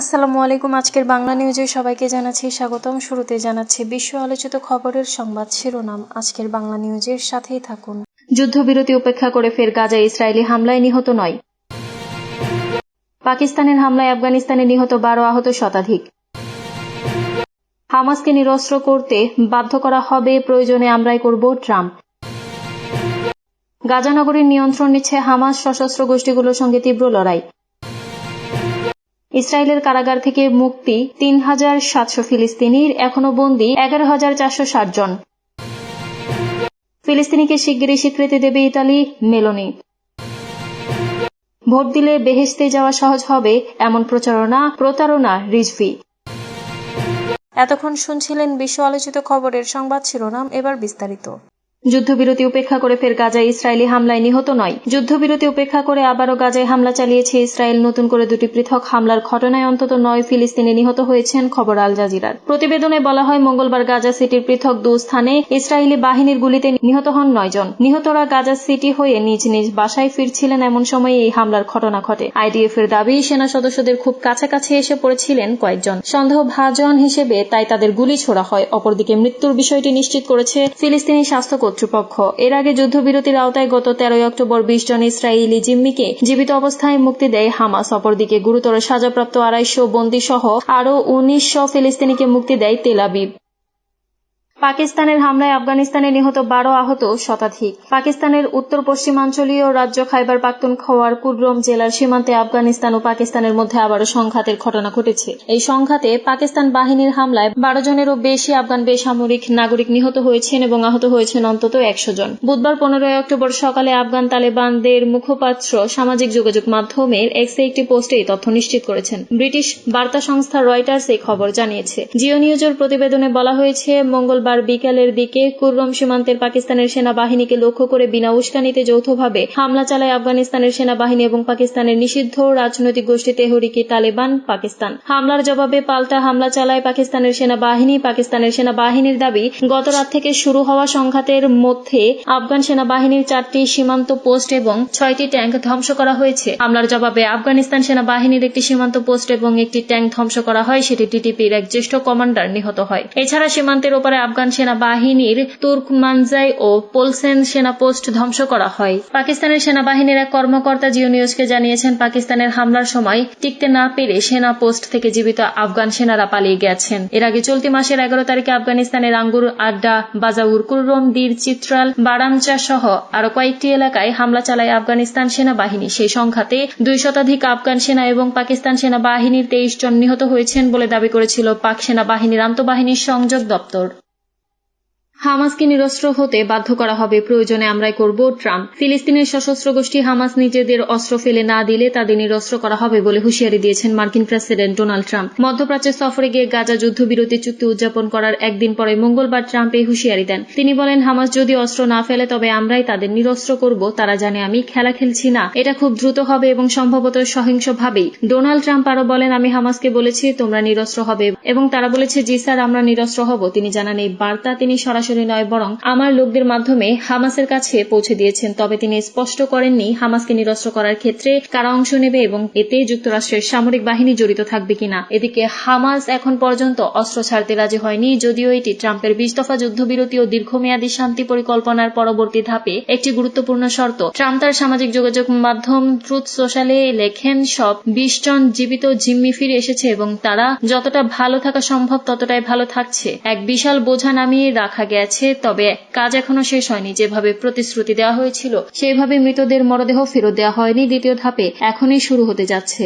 আসসালামু আলাইকুম, আজকের বাংলা নিউজে সবাইকে জানাচ্ছি স্বাগতম। শুরুতে জানাচ্ছি বিশ্ব আলোচিত খবরের সংবাদ শিরোনাম। আজকের বাংলা নিউজের সাথেই থাকুন। যুদ্ধবিরতি উপেক্ষা করে ফের গাজা ইসরায়েলি হামলায় নিহত নয়। পাকিস্তানের হামলায় আফগানিস্তানে নিহত বারো আহত শতাধিক। হামাসকে নিরস্ত্র করতে বাধ্য করা হবে, প্রয়োজনে আমরাই করব ট্রাম্প। গাজানগরীর নিয়ন্ত্রণ নিচ্ছে হামাস সশস্ত্র গোষ্ঠীগুলোর সঙ্গে তীব্র লড়াই। ইসরায়েলের কারাগার থেকে মুক্তি তিন হাজার সাতশো ফিলিস্তিনির এখনও বন্দী এগারো হাজার চারশো ষাট জন। ফিলিস্তিনিকে শিগগিরই স্বীকৃতি দেবে ইতালি, মেলোনি। ভোট দিলে বেহেস্তে যাওয়া সহজ হবে এমন প্রচারণা প্রতারণা রিজভি। এতক্ষণ শুনছিলেন বিশ্ব আলোচিত খবরের সংবাদ শিরোনাম, এবার বিস্তারিত। যুদ্ধবিরতি উপেক্ষা করে ফের গাজায় ইসরায়েলি হামলায় নিহত নয়। যুদ্ধবিরতি উপেক্ষা করে আবারও গাজায় হামলা চালিয়েছে ইসরায়েল। নতুন করে দুটি পৃথক হামলার ঘটনায় অন্তত নয় ফিলিস্তিনি নিহত হয়েছেন, খবর আল জাজিরার। প্রতিবেদনে বলা হয়, মঙ্গলবার গাজা সিটির পৃথক দু স্থানে ইসরায়েলি বাহিনীর গুলিতে নিহত হন নয় জন। নিহতরা গাজা সিটি হয়ে নিজ নিজ বাসায় ফিরছিলেন। এমন সময়ে এই হামলার ঘটনা ঘটে। আইডিএফ এর দাবি, সেনা সদস্যদের খুব কাছাকাছি এসে পড়েছিলেন কয়েকজন। সন্দেহ ভাজন হিসেবে তাই তাদের গুলি ছোড়া হয়। অপরদিকে মৃত্যুর বিষয়টি নিশ্চিত করেছে ফিলিস্তিনি স্বাস্থ্য কর্তৃপক্ষ। এর আগে যুদ্ধবিরতির আওতায় গত তেরোই অক্টোবর বিশ জন ইসরায়েলি জিম্মিকে জীবিত অবস্থায় মুক্তি দেয় হামাস। অপরদিকে গুরুতর সাজাপ্রাপ্ত আড়াইশো বন্দী সহ আরও উনিশশো ফিলিস্তিনিকে মুক্তি দেয় তেল আবিব। পাকিস্তানের হামলায় আফগানিস্তানে নিহত বারো আহত শতাধিক। পাকিস্তানের উত্তর পশ্চিমাঞ্চলীয় রাজ্য খাইবার পাখতুনখোয়ার কুররম জেলার সীমান্তে আফগানিস্তান ও পাকিস্তানের মধ্যে আবারও সংঘাতের ঘটনা ঘটেছে। এই সংঘাতে পাকিস্তান বাহিনীর হামলায় বারো জনেরও বেশি আফগান বেসামরিক নাগরিক নিহত হয়েছেন এবং আহত হয়েছেন অন্তত একশো জন। বুধবার পনেরোই অক্টোবর সকালে আফগান তালেবানদের মুখপাত্র সামাজিক যোগাযোগ মাধ্যমের এক্সে একটি পোস্টে এই তথ্য নিশ্চিত করেছেন। ব্রিটিশ বার্তা সংস্থা রয়টার্স এই খবর জানিয়েছে। জিও নিউজের প্রতিবেদনে বলা হয়েছে, মঙ্গলবার বিকেলের দিকে কুররম সীমান্তের পাকিস্তানের সেনাবাহিনীকে লক্ষ্য করে বিনা উস্কানিতে যৌথভাবে হামলা চালায় আফগানিস্তানের সেনাবাহিনী এবং পাকিস্তানের নিষিদ্ধ রাজনৈতিক গোষ্ঠী তেহরিকি তালেবান, পাকিস্তান। হামলার জবাবে পাল্টা হামলা চালায় পাকিস্তানের সেনাবাহিনী। পাকিস্তানের সেনাবাহিনীর দাবি, গত রাত থেকে শুরু হওয়া সংঘাতের মধ্যে আফগান সেনাবাহিনীর চারটি সীমান্ত পোস্ট এবং ছয়টি ট্যাঙ্ক ধ্বংস করা হয়েছে। হামলার জবাবে আফগানিস্তান সেনাবাহিনীর একটি সীমান্ত পোস্ট এবং একটি ট্যাঙ্ক ধ্বংস করা হয়, সেটি টিটিপির এক জ্যেষ্ঠ কমান্ডার নিহত হয়। এছাড়া সীমান্তের ওপারে আফগান সেনাবাহিনীর তুর্কমানজাই ও পোলসেন সেনা পোস্ট ধ্বংস করা হয়। পাকিস্তানের সেনাবাহিনীর এক কর্মকর্তা জিও নিউজকে জানিয়েছেন, পাকিস্তানের হামলার সময় টিকতে না পেরে সেনা পোস্ট থেকে জীবিত আফগান সেনারা পালিয়ে গেছেন। এর আগে চলতি মাসের এগারো তারিখে আফগানিস্তানের আঙ্গুর আড্ডা বাজাউর কুররম, দীর চিত্রাল, বারামচা সহ আরও কয়েকটি এলাকায় হামলা চালায় আফগানিস্তান সেনাবাহিনী। সেই সংঘাতে দুই শতাধিক আফগান সেনা এবং পাকিস্তান সেনাবাহিনীর তেইশ জন নিহত হয়েছেন বলে দাবি করেছিল পাক সেনাবাহিনীর আন্তঃবাহিনীর সংযোগ দপ্তর। হামাসকে নিরস্ত্র হতে বাধ্য করা হবে। প্রয়োজনে আমরাই করব ট্রাম্প। ফিলিস্তিনের সশস্ত্র গোষ্ঠী হামাস নিজেদের অস্ত্র ফেলে না দিলে তাদের নিরস্ত্র করা হবে বলে হুঁশিয়ারি দিয়েছেন মার্কিন প্রেসিডেন্ট ডোনাল্ড ট্রাম্প। মধ্যপ্রাচ্যের সফরে গিয়ে গাজা যুদ্ধবিরতি চুক্তি উদযাপন করার একদিন পরে মঙ্গলবার ট্রাম্প এই হুঁশিয়ারি দেন। তিনি বলেন, হামাস যদি অস্ত্র না ফেলে, তবে আমরাই তাদের নিরস্ত্র করব। তারা জানে আমি খেলা খেলছি না। এটা খুব দ্রুত হবে এবং সম্ভবত সহিংসভাবেই। ডোনাল্ড ট্রাম্প আরও বলেন, আমি হামাসকে বলেছি তোমরা নিরস্ত্র হবে এবং তারা বলেছে, জি স্যার, আমরা নিরস্ত্র হব তিনি জানান, এই বার্তা তিনি সরাসরি নয়, বরং আমার লোকদের মাধ্যমে হামাসের কাছে পৌঁছে দিয়েছেন। তবে তিনি স্পষ্ট করেননি হামাসকে নিরস্ত্র করার ক্ষেত্রে কারা অংশ নেবে এবং এতে যুক্তরাষ্ট্রের সামরিক বাহিনী জড়িত থাকবে কিনা। এদিকে হামাস এখন পর্যন্ত অস্ত্র ছাড়তে রাজি হয়নি, যদিও এটি ট্রাম্পের বিশ দফা যুদ্ধবিরতি ও দীর্ঘমেয়াদী শান্তি পরিকল্পনার পরবর্তী ধাপে একটি গুরুত্বপূর্ণ শর্ত। ট্রাম্প তার সামাজিক যোগাযোগ মাধ্যম ট্রুথ সোশ্যালে লেখেন, সব বিশ জন জীবিত জিম্মি ফিরে এসেছে এবং তারা যতটা ভালো থাকা সম্ভব ততটাই ভালো থাকছে। এক বিশাল বোঝা নামিয়ে রাখা গেছে, তবে কাজ এখনও শেষ হয়নি। যেভাবে প্রতিশ্রুতি দেওয়া হয়েছিল সেভাবে মৃতদের মরদেহ ফেরত দেওয়া হয়নি। দ্বিতীয় ধাপে এখনই শুরু হতে যাচ্ছে।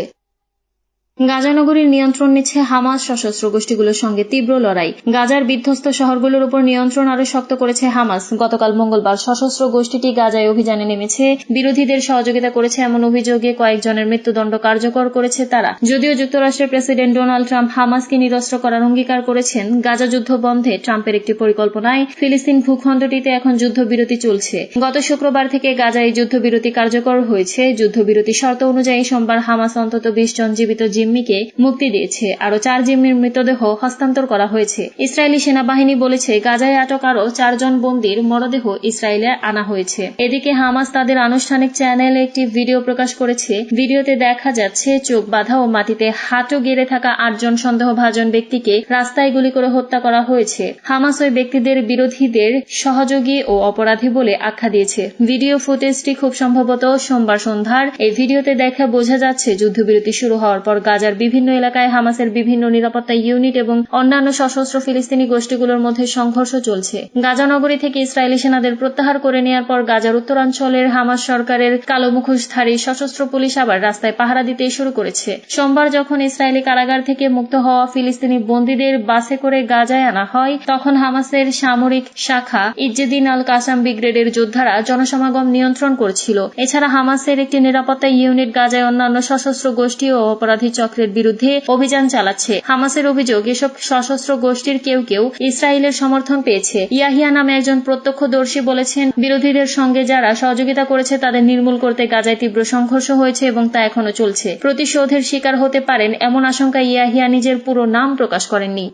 গাজানগরীর নিয়ন্ত্রণ নিচ্ছে হামাস সশস্ত্র গোষ্ঠীগুলোর সঙ্গে তীব্র লড়াই। গাজার বিধ্বস্ত শহরগুলোর উপর নিয়ন্ত্রণ আরও শক্ত করেছে হামাস। গতকাল মঙ্গলবার সশস্ত্র গোষ্ঠীটি গাজায় অভিযানে নেমেছে। বিরোধীদের সহযোগিতা করেছে এমন অভিযোগে কয়েকজনের মৃত্যুদণ্ড কার্যকর করেছে তারা। যদিও যুক্তরাষ্ট্রের প্রেসিডেন্ট ডোনাল্ড ট্রাম্প হামাসকে নিরস্ত্র করার অঙ্গীকার করেছেন, গাজা যুদ্ধ বন্ধে ট্রাম্পের একটি পরিকল্পনায় ফিলিস্তিন ভূখণ্ডটিতে এখন যুদ্ধবিরতি চলছে। গত শুক্রবার থেকে গাজায় যুদ্ধবিরতি কার্যকর হয়েছে। যুদ্ধবিরতি শর্ত অনুযায়ী সোমবার হামাস অন্তত বিশ জন জীবিত জিম জিম্মিকে মুক্তি দিয়েছে। আরও চার জিম্মির মৃতদেহ হস্তান্তর করা হয়েছে। ইসরায়েলি সেনাবাহিনী বলেছে, গাজায় আটক আরও চারজন বন্দির মরদেহ ইসরায়েলে আনা হয়েছে। এদিকে হামাস তাদের আনুষ্ঠানিক চ্যানেলে একটি ভিডিও প্রকাশ করেছে। ভিডিওতে দেখা যাচ্ছে, চোখ বাঁধা ও মাটিতে হাঁটু গেড়ে থাকা আটজন সন্দেহভাজন ব্যক্তিকে রাস্তায় গুলি করে হত্যা করা হয়েছে। হামাস ওই ব্যক্তিদের বিরোধীদের সহযোগী ও অপরাধী বলে আখ্যা দিয়েছে। ভিডিও ফুটেজটি খুব সম্ভবত সোমবার সন্ধ্যার। এই ভিডিওতে দেখা বোঝা যাচ্ছে, যুদ্ধবিরতি শুরু হওয়ার পর গাজার বিভিন্ন এলাকায় হামাসের বিভিন্ন নিরাপত্তা ইউনিট এবং অন্যান্য সশস্ত্র ফিলিস্তিনি গোষ্ঠীগুলোর মধ্যে সংঘর্ষ চলছে। গাজা নগরী থেকে ইসরায়েলি সেনাদের প্রত্যাহার করে নেওয়ার পর গাজার উত্তরাঞ্চলের হামাস সরকারের কালো মুখোশধারী সশস্ত্র পুলিশ আবার রাস্তায় পাহারা দিতে শুরু করেছে। সোমবার যখন ইসরায়েলি কারাগার থেকে মুক্ত হওয়া ফিলিস্তিনি বন্দীদের বাসে করে গাজায় আনা হয়, তখন হামাসের সামরিক শাখা ইজ্জেদিন আল কাসাম ব্রিগেডের যোদ্ধারা জনসমাগম নিয়ন্ত্রণ করছিল। এছাড়া হামাসের একটি নিরাপত্তা ইউনিট গাজায় অন্যান্য সশস্ত্র গোষ্ঠী ও অপরাধী চক্রের বিরুদ্ধে অভিযান চালাচ্ছে। হামাসের অভিযোগ, এসব সশস্ত্র গোষ্ঠীর কেউ কেউ ইসরায়েলের সমর্থন পেয়েছে। ইয়াহিয়া নামে একজন প্রত্যক্ষদর্শী বলেছেন, বিরোধীদের সঙ্গে যারা সহযোগিতা করেছে তাদের নির্মূল করতে গাজায় তীব্র সংঘর্ষ হয়েছে এবং তা এখনও চলছে। প্রতিশোধের শিকার হতে পারেন এমন আশঙ্কা ইয়াহিয়া নিজের পুরো নাম প্রকাশ করেননি।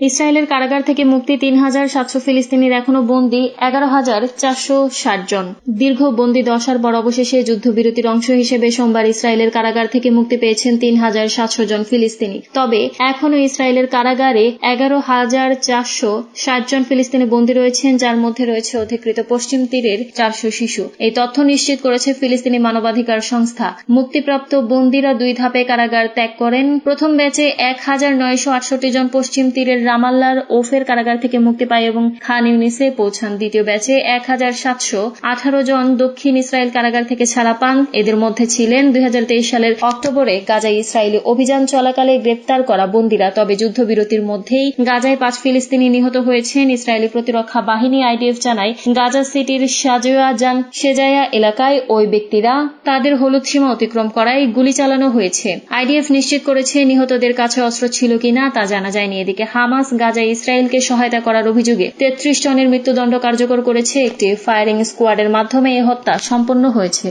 ইসরায়েলের কারাগার থেকে মুক্তি তিন হাজার সাতশো ফিলিস্তিনির এখনও বন্দী এগারো হাজার চারশো ষাট জন। দীর্ঘ বন্দী দশার পর অবশেষে যুদ্ধবিরতির অংশ হিসেবে সোমবার ইসরায়েলের কারাগার থেকে মুক্তি পেয়েছেন তিন হাজার সাতশো জন ফিলিস্তিনি। তবে এখনও ইসরায়েলের কারাগারে এগারো হাজার চারশো ষাট জন ফিলিস্তিনি বন্দী রয়েছেন, যার মধ্যে রয়েছে অধিকৃত পশ্চিম তীরের চারশো শিশু। এই তথ্য নিশ্চিত করেছে ফিলিস্তিনি মানবাধিকার সংস্থা। মুক্তিপ্রাপ্ত বন্দীরা দুই ধাপে কারাগার ত্যাগ করেন। প্রথম ব্যাচে এক হাজার নয়শো আটষট্টি জন পশ্চিম তীরের রামাল্লার ওফের কারাগার থেকে মুক্তি পায় এবং খান ইউনিসে পৌঁছান দ্বিতীয় ব্যাচে এক হাজার সাতশো আঠারো জন দক্ষিণ ইসরায়েল কারাগার থেকে ছাড়া পান। এদের মধ্যে ছিলেন দুই হাজার তেইশ সালের অক্টোবরে গাজায় ইসরায়েলি অভিযান চলাকালে গ্রেপ্তার করা বন্দীরা। তবে যুদ্ধবিরতির মধ্যেই গাজায় পাঁচ ফিলিস্তিনি নিহত হয়েছেন ইসরায়েলি প্রতিরক্ষা বাহিনী আইডিএফ জানায়। গাজা সিটির সাজোয়া জান সেজায়া এলাকায় ওই ব্যক্তিরা তাদের হলুদ সীমা অতিক্রম করায় গুলি চালানো হয়েছে। আইডিএফ নিশ্চিত করেছে নিহতদের কাছে অস্ত্র ছিল কিনা তা জানা যায়নি। এদিকে হামাস গাজায় ইসরায়েলকে সহায়তা করার অভিযোগে তেত্রিশ জনের মৃত্যুদণ্ড কার্যকর করেছে একটি ফায়ারিং স্কোয়াডের মাধ্যমে এ হত্যা সম্পন্ন হয়েছে।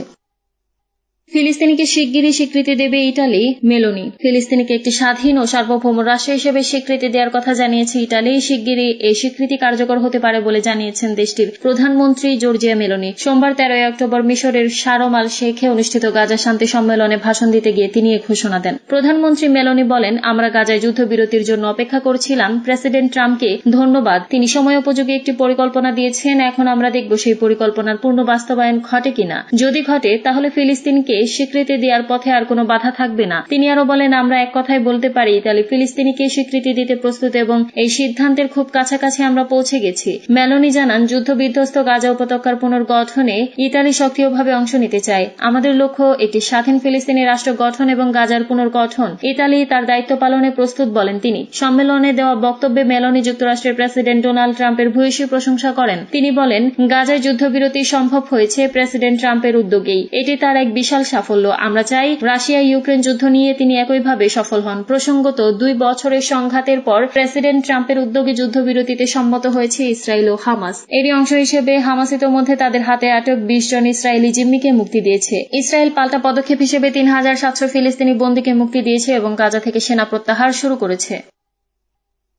ফিলিস্তিনিকে শিগগিরই স্বীকৃতি দেবে ইটালি, মেলোনি। ফিলিস্তিনিকে একটি স্বাধীন ও সার্বভৌম রাষ্ট্র হিসেবে স্বীকৃতি দেওয়ার কথা জানিয়েছে ইটালি। শিগগিরই এই স্বীকৃতি কার্যকর হতে পারে বলে জানিয়েছেন দেশটির প্রধানমন্ত্রী জর্জিয়া মেলোনি। সোমবার তেরোই অক্টোবর মিশরের সারম আল শেখে অনুষ্ঠিত গাজা শান্তি সম্মেলনে ভাষণ দিতে গিয়ে তিনি এ ঘোষণা দেন। প্রধানমন্ত্রী মেলোনি বলেন, আমরা গাজায় যুদ্ধবিরতির জন্য অপেক্ষা করছিলাম। প্রেসিডেন্ট ট্রাম্পকে ধন্যবাদ। তিনি সময় উপযোগী একটি পরিকল্পনা দিয়েছেন। এখন আমরা দেখব সেই পরিকল্পনার পূর্ণ বাস্তবায়ন ঘটে কিনা। যদি ঘটে, তাহলে ফিলিস্তিনকে স্বীকৃতি দেওয়ার পথে আর কোনো বাধা থাকবে না। তিনি আরও বলেন, আমরা এক কথায় বলতে পারি, ইতালি ফিলিস্তিনিকে স্বীকৃতি দিতে প্রস্তুত এবং এই সিদ্ধান্তের খুব কাছাকাছি আমরা পৌঁছে গেছি। মেলোনি জানান যুদ্ধ বিধ্বস্ত গাজা উপত্যকার পুনর্গঠনে ইতালি সক্রিয়ভাবে অংশ নিতে চায়। আমাদের লক্ষ্য একটি স্বাধীন ফিলিস্তিনি রাষ্ট্র গঠন এবং গাজার পুনর্গঠন। ইতালি তার দায়িত্ব পালনে প্রস্তুত বলেন তিনি। সম্মেলনে দেওয়া বক্তব্যে মেলোনি যুক্তরাষ্ট্রের প্রেসিডেন্ট ডোনাল্ড ট্রাম্পের ভূয়সী প্রশংসা করেন। তিনি বলেন, গাজায় যুদ্ধবিরতি সম্ভব হয়েছে প্রেসিডেন্ট ট্রাম্পের উদ্যোগেই। এটি তার এক বিশাল সাফল্য। আমরা চাই রাশিয়া ইউক্রেন যুদ্ধ নিয়ে তিনি একইভাবে সফল হন। প্রসঙ্গত, দুই বছরের সংঘাতের পর প্রেসিডেন্ট ট্রাম্পের উদ্যোগে যুদ্ধবিরতিতে সম্মত হয়েছে ইসরায়েল ও হামাস। এরই অংশ হিসেবে হামাস ইতোমধ্যে তাদের হাতে আটক বিশ জন ইসরায়েলি জিম্মিকে মুক্তি দিয়েছে। ইসরায়েল পাল্টা পদক্ষেপ হিসেবে তিন হাজার সাতশো ফিলিস্তিনি বন্দীকে মুক্তি দিয়েছে এবং গাজা থেকে সেনা প্রত্যাহার শুরু করেছে।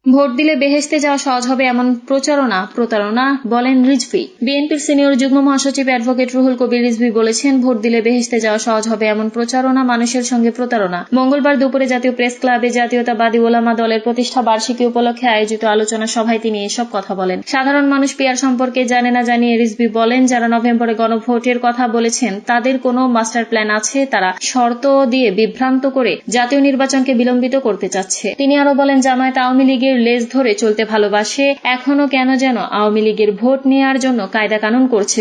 ভোট দিলে বেহেস্তে যাওয়া সহজ হবে এমন প্রচারণা, প্রতারণা, বলেন রিজভি। বিএনপির সিনিয়র যুগ্ম মহাসচিব অ্যাডভোকেট রুহুল কবির রিজভি বলেছেন, ভোট দিলে বেহেস্তে যাওয়া সহজ হবে এমন প্রচারণা, মানুষের সঙ্গে প্রতারণা। মঙ্গলবার দুপুরে জাতীয় প্রেস ক্লাবে জাতীয়তাবাদী ওলামা দলের প্রতিষ্ঠা বার্ষিকী উপলক্ষে আয়োজিত আলোচনা সভায় তিনি এসব কথা বলেন। সাধারণ মানুষ পিয়ার সম্পর্কে জানে না জানিয়ে রিজভি বলেন, যারা নভেম্বরে গণভোটের কথা বলেছেন, তাদের কোনো মাস্টার প্ল্যান আছে? তারা শর্ত দিয়ে বিভ্রান্ত করে জাতীয় নির্বাচনকে বিলম্বিত করতে চাচ্ছে। তিনি আরও বলেন, জামায়াত আওয়ামী লীগের লেজ ধরে চলতে ভালোবাসে, এখনও কেন যেন আওয়ামী লীগের ভোট নেওয়ার জন্য কায়দা কানুন করছে